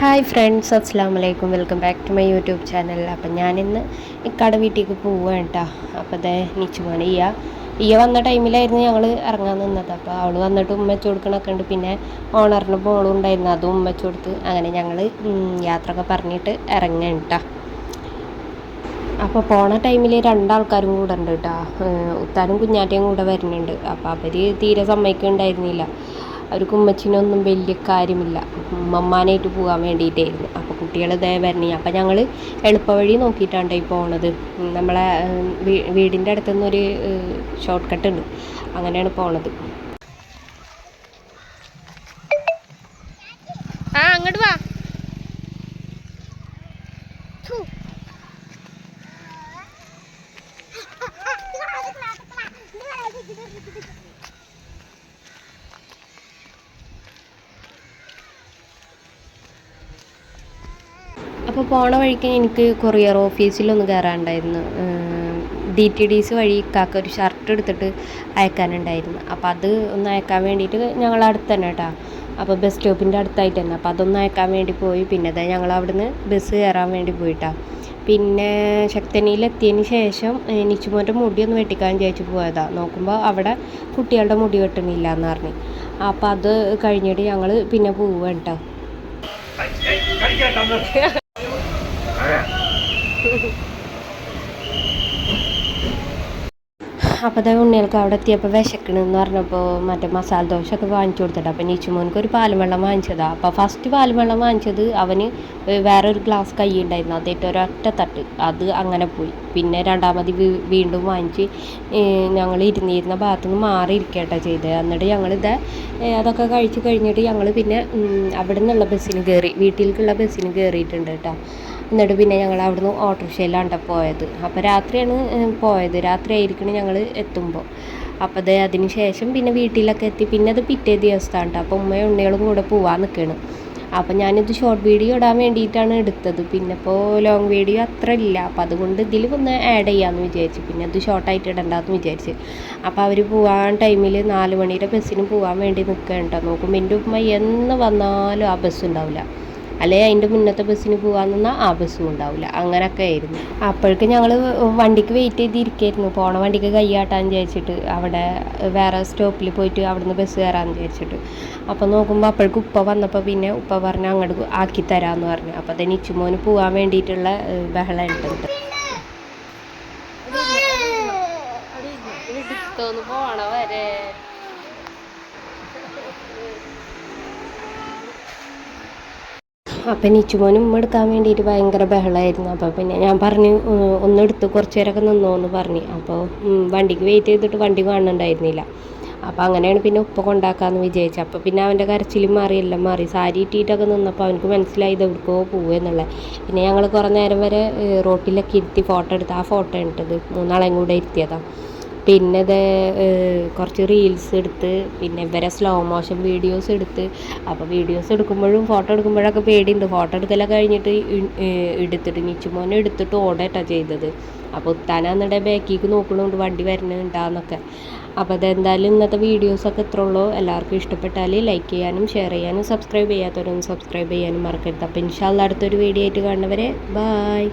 Hi friends അസ്സാം വലൈക്കും welcome back to my YouTube channel. അപ്പം ഞാനിന്ന് ഇക്കാടെ വീട്ടിലേക്ക് പോവുകയാണ് കേട്ടോ അപ്പോൾ അതേ നിച്ചുമാണ് ഇയ ഇയ വന്ന ടൈമിലായിരുന്നു ഞങ്ങൾ ഇറങ്ങാൻ നിന്നത്. അപ്പോൾ അവൾ വന്നിട്ട് ഉമ്മച്ച് കൊടുക്കണൊക്കെ ഉണ്ട്. പിന്നെ ഓണറിന്റെ മോളും ഉണ്ടായിരുന്നു. അതും ഉമ്മച്ച് കൊടുത്ത് അങ്ങനെ ഞങ്ങൾ യാത്രയൊക്കെ പറഞ്ഞിട്ട് ഇറങ്ങാൻ കേട്ടോ അപ്പോൾ പോണ ടൈമിൽ രണ്ടാൾക്കാരും കൂടെ ഉണ്ട് കേട്ടോ ഉത്താനും കുഞ്ഞാറ്റയും കൂടെ വരുന്നുണ്ട്. അപ്പോൾ അവർ തീരെ സമ്മതിക്കുന്നുണ്ടായിരുന്നില്ല. അവർക്ക് ഉമ്മച്ചിനൊന്നും വലിയ കാര്യമില്ല ഉമ്മമ്മാനായിട്ട് പോകാൻ വേണ്ടിയിട്ടായിരുന്നു അപ്പോൾ കുട്ടികൾ ഇതേ വരണേ അപ്പോൾ ഞങ്ങൾ എളുപ്പവഴി നോക്കിയിട്ടാണ് ഈ പോണത് നമ്മളെ വീടിന്റെ അടുത്തുനിന്നൊരു ഷോർട്ട് കട്ട് ഉണ്ട് അങ്ങനെയാണ് പോണത് ആ അങ്ങോട്ട് വാ അപ്പോൾ പോണ വഴിക്ക് എനിക്ക് കൊറിയർ ഓഫീസിലൊന്ന് കയറാനുണ്ടായിരുന്നു ഡി ടി ഡി സി വഴി കാക്ക ഒരു ഷർട്ട് എടുത്തിട്ട് അയക്കാനുണ്ടായിരുന്നു. അപ്പോൾ അത് ഒന്ന് അയക്കാൻ വേണ്ടിയിട്ട് ഞങ്ങൾ അടുത്ത് തന്നെ കേട്ടോ അപ്പോൾ ബസ് സ്റ്റോപ്പിന്റെ അടുത്തായിട്ട് തന്നെ അപ്പോൾ അതൊന്ന് അയക്കാൻ വേണ്ടി പോയി. പിന്നെ അതായത് ഞങ്ങൾ അവിടുന്ന് ബസ് കയറാൻ വേണ്ടി പോയിട്ടാ. പിന്നെ ശക്തനിയിലെത്തിയതിന് ശേഷം നിച്ചുമോന്റെ മുടി ഒന്ന് വെട്ടിക്കാൻ ചോദിച്ചു പോയതാണ് നോക്കുമ്പോൾ അവിടെ കുട്ടികളുടെ മുടി വെട്ടണില്ല എന്ന് പറഞ്ഞു. അപ്പോൾ അത് കഴിഞ്ഞിട്ട് ഞങ്ങൾ പിന്നെ പോവുക കേട്ടോ അപ്പോൾ അതേ ഉണ്ണികൾക്ക് അവിടെ എത്തിയപ്പോൾ വിശക്കണമെന്ന് പറഞ്ഞപ്പോൾ മറ്റേ മസാല ദോശ ഒക്കെ വാങ്ങിച്ചു കൊടുത്തിട്ട്. അപ്പോൾ നീച്ചുമോനക്ക് ഒരു പാലും വെള്ളം വാങ്ങിച്ചതാണ് അപ്പോൾ ഫസ്റ്റ് പാലും വെള്ളം വാങ്ങിച്ചത് അവന് വേറെ ഒരു ഗ്ലാസ് കൈ ഉണ്ടായിരുന്നു ഒരൊറ്റ തട്ട്. അത് അങ്ങനെ പോയി. പിന്നെ രണ്ടാമത് വീണ്ടും വാങ്ങിച്ച് ഞങ്ങൾ ഇരുന്നിരുന്ന ഭാഗത്തു നിന്ന് മാറി ഇരിക്കട്ടെ ചെയ്തത് എന്നിട്ട് ഞങ്ങളിത് അതൊക്കെ കഴിച്ച് കഴിഞ്ഞിട്ട് ഞങ്ങൾ പിന്നെ അവിടെ നിന്നുള്ള ബസ്സിന് കയറി വീട്ടിലേക്കുള്ള ബസ്സിന് കയറിയിട്ടുണ്ട് കേട്ടോ. എന്നിട്ട് പിന്നെ ഞങ്ങൾ അവിടുന്ന് ഓട്ടോറിക്ഷയിലാണ് പോയത്. അപ്പോൾ രാത്രിയാണ് പോയത്. രാത്രി ആയിരിക്കണം ഞങ്ങൾ എത്തുമ്പോൾ അപ്പോൾ അത് അതിന് ശേഷം പിന്നെ വീട്ടിലൊക്കെ എത്തി. പിന്നെ അത് പിറ്റേ ദിവസമാണ് കേട്ടോ. അപ്പോൾ ഉമ്മയും ഉണ്ണികളും കൂടെ പോവാൻ നിൽക്കുകയാണ് അപ്പോൾ ഞാനിത് ഷോർട്ട് വീഡിയോ ഇടാൻ വേണ്ടിയിട്ടാണ് എടുത്തത്. പിന്നെ ഇപ്പോൾ ലോങ് വീഡിയോ അത്ര ഇല്ല. അപ്പോൾ അതുകൊണ്ട് ഇതിൽ ഒന്ന് ആഡ് ചെയ്യാമെന്ന് വിചാരിച്ചു. പിന്നെ അത് ഷോർട്ടായിട്ട് ഇടണ്ടെന്ന് വിചാരിച്ച്. അപ്പോൾ അവർ പോകാൻ ടൈമിൽ നാല് മണിയുടെ ബസ്സിന് പോകാൻ വേണ്ടി നിൽക്കുകയാണ് നോക്കുമ്പോൾ എന്റെ ഉമ്മ എന്ന് വന്നാലും ആ ബസ് ഉണ്ടാവില്ല അല്ലെ അതിന്റെ മുന്നത്തെ ബസ്സിന് പോകാമെന്നാൽ ആ ബസ്സും ഉണ്ടാവില്ല അങ്ങനെയൊക്കെ ആയിരുന്നു. അപ്പോഴേക്കും ഞങ്ങൾ വണ്ടിക്ക് വെയിറ്റ് ചെയ്തിരിക്കായിരുന്നു. പോണ വണ്ടിക്ക് കൈയാട്ടാൻ വിചാരിച്ചിട്ട് അവിടെ വേറെ സ്റ്റോപ്പിൽ പോയിട്ട് അവിടുന്ന് ബസ് കയറാമെന്ന് വിചാരിച്ചിട്ട്. അപ്പോൾ നോക്കുമ്പോൾ അപ്പോഴേക്കും ഉപ്പ വന്നപ്പോൾ പിന്നെ ഉപ്പ പറഞ്ഞ് അങ്ങോട്ട് ആക്കി തരാമെന്ന് പറഞ്ഞു. അപ്പോൾ തന്നെ ഇച്ചുമോന് പോകാൻ വേണ്ടിയിട്ടുള്ള ബഹളം ഉണ്ട് പോണ വരെ. അപ്പം നിച്ചുമോനും എടുക്കാൻ വേണ്ടിയിട്ട് ഭയങ്കര ബഹളമായിരുന്നു അപ്പോൾ പിന്നെ ഞാൻ പറഞ്ഞു ഒന്നെടുത്ത് കുറച്ച് നേരമൊക്കെ നിന്നോ എന്ന് പറഞ്ഞു. അപ്പോൾ വണ്ടിക്ക് വെയിറ്റ് ചെയ്തിട്ട് വണ്ടി കാണുന്നുണ്ടായിരുന്നില്ല അപ്പോൾ അങ്ങനെയാണ് പിന്നെ ഉപ്പ കൊണ്ടാക്കാമെന്ന് വിചാരിച്ചത്. അപ്പോൾ പിന്നെ അവന്റെ കരച്ചിലും മാറി എല്ലാം മാറി. സാരി ഇട്ടിട്ടൊക്കെ നിന്നപ്പോൾ അവനക്ക് മനസ്സിലായി ഇത് എവിടേക്കോ പോവുക പിന്നെ ഞങ്ങൾ കുറേ നേരം വരെ റോട്ടിലൊക്കെ ഇരുത്തി ഫോട്ടോ എടുത്ത് ആ ഫോട്ടോ ഇട്ടത് മൂന്നാളെയും കൂടെ ഇരുത്തിയതാണ് പിന്നെ ഇത് കുറച്ച് റീൽസ് എടുത്ത് പിന്നെ ഇവരെ സ്ലോ മോഷൻ വീഡിയോസ് എടുത്ത്. അപ്പോൾ വീഡിയോസ് എടുക്കുമ്പോഴും ഫോട്ടോ എടുക്കുമ്പോഴൊക്കെ പേടിയുണ്ട്. ഫോട്ടോ എടുക്കലൊക്കെ കഴിഞ്ഞിട്ട് എടുത്തിട്ട് നിച്ചുമോനെ എടുത്തിട്ട് ഓടേട്ടാണ് ചെയ്തത്. അപ്പോൾ ഉത്താനാന്നിടെ ബാക്കിലേക്ക് നോക്കണുണ്ട് വണ്ടി വരണുണ്ടാന്നൊക്കെ. അപ്പോൾ അതെന്തായാലും ഇന്നത്തെ വീഡിയോസൊക്കെ ഇത്ര ഉള്ളൂ. എല്ലാവർക്കും ഇഷ്ടപ്പെട്ടാൽ ലൈക്ക് ചെയ്യാനും ഷെയർ ചെയ്യാനും സബ്സ്ക്രൈബ് ചെയ്യാത്തവരൊന്നും സബ്സ്ക്രൈബ് ചെയ്യാനും മറക്കരുത്. അപ്പോൾ ഇൻഷാല്ല അടുത്തൊരു വീഡിയോ ആയിട്ട് കാണുന്നവരെ ബായ്